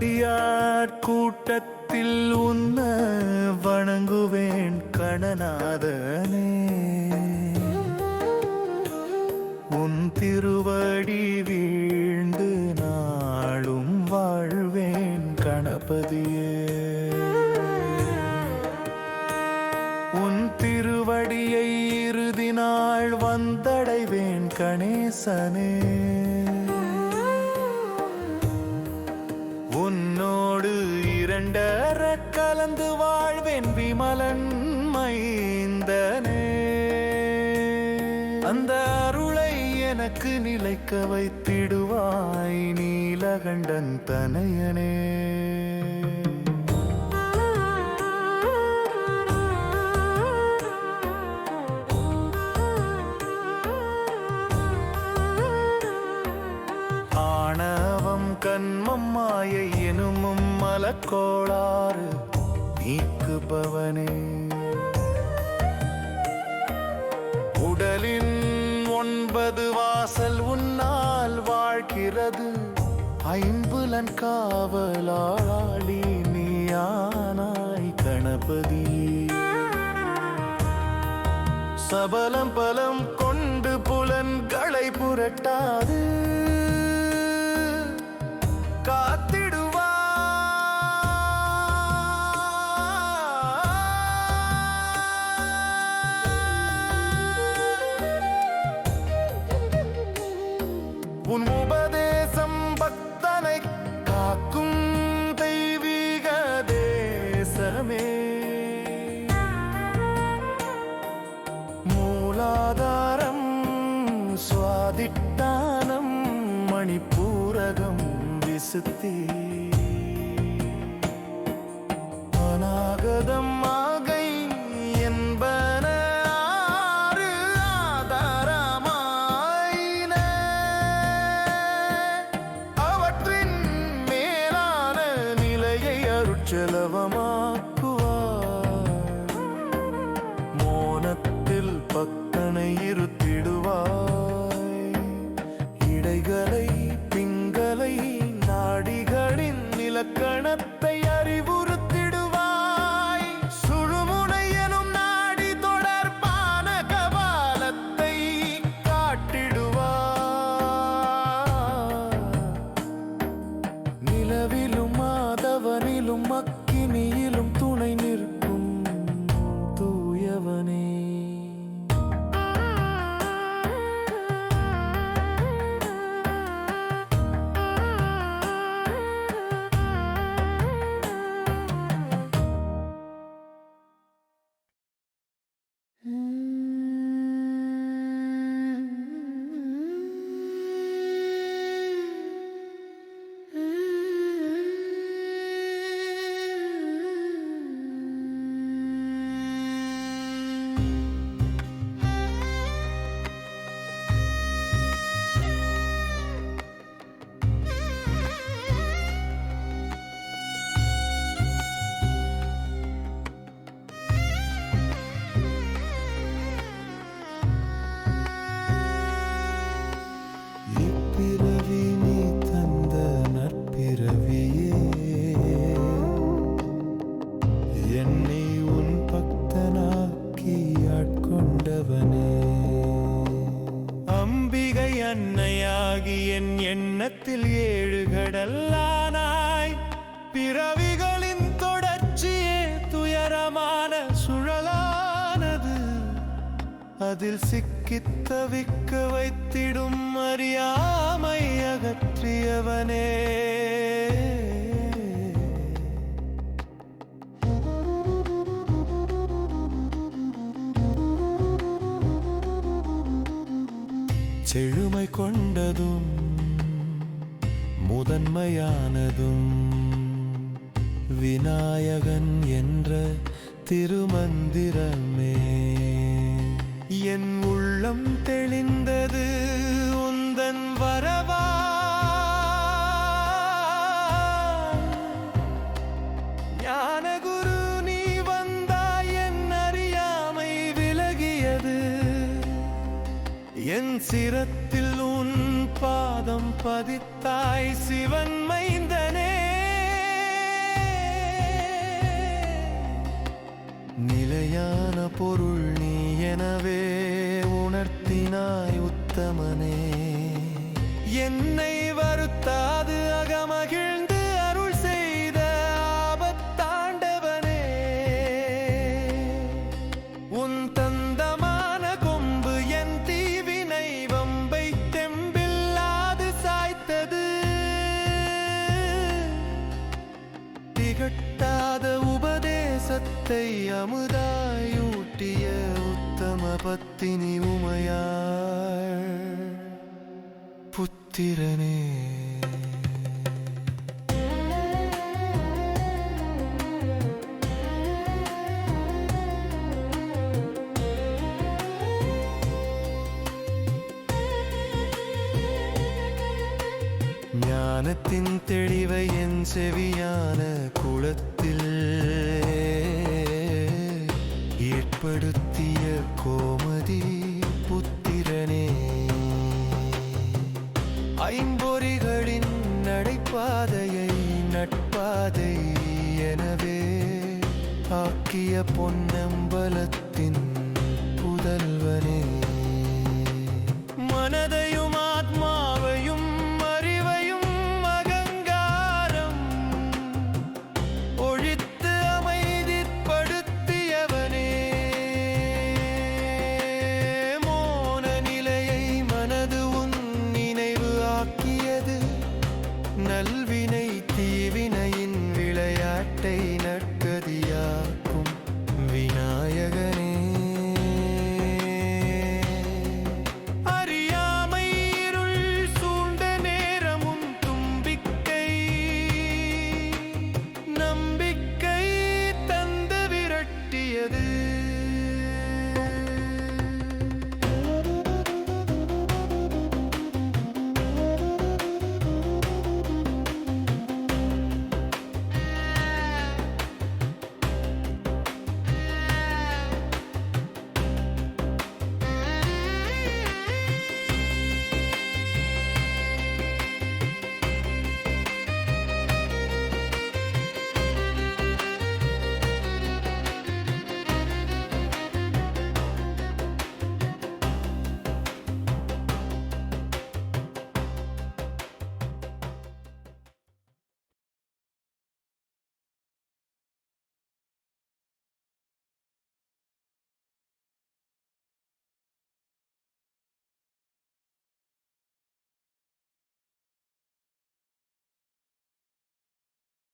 அடியார் கூட்டத்தில் உன்ன வணங்குவேன் கணநாதனே. உன் திருவடி வீழ்ந்து நாளும் வாழ்வேன் கணபதியே. உன் திருவடியை இறுதி நாள் வந்தடைவேன் கணேசனே. இரண்டர கலந்து வாழ்வேன் விமலன் மைந்தனே. அந்த அருளை எனக்கு நிலைக்க வைத்திடுவாய் நீலகண்டன் தனையனே. கோளாறு நீக்குபவனே. உடலின் ஒன்பது வாசல் உன்னால் வாழ்கிறது. ஐம்புலன் காவலாளி நீயானாய் கணபதி. சபலம் பலம் கொண்டு புலன்களை புரட்டாது. விசுத்தி அநாகதம் ஆகை என்பன ஆறு ஆதாரமாயின. அவற்றின் மேலான நிலையை அருட்செலவமாக்குவார் மோனத்தில் பக்தனை அன்னையாகி என் எண்ணத்தில் ஏழு கடல்லானாய் பிறவிகளின் தொடர்ச்சியே துயரமான சுழலானது. அதில் சிக்கித் தவிக்க வைத்திடும் அறியாமை அகற்றியவனே. செழுமை கொண்டதும் முதன்மையானதும். விநாயகன் என்ற திருமந்திரமே என் உள்ளம் தெளிந்தது. பாதம் பதித்தாய் சிவன் மைந்தனே. நிலையான பொருள் நீ எனவே உணர்த்தினாய் உத்தமனே. என்னை வருத்தாது அகமகிழ் உபதேசத்தை அமுதாயூட்டிய உத்தம பத்தினி உமையாள் புத்திரனே. ஞானத்தின் தெளிவை என் செவியான குளத்தில் ஏற்படுத்திய கோமதி புத்திரனே. ஐம்பொறிகளின் நடைபாதையை நட்பாதை எனவே ஆக்கிய பொன்னம்பலத்தின் புதல்வனே. மனதையும் நல்வினை தீவினையின் விளையாட்டை நட்பு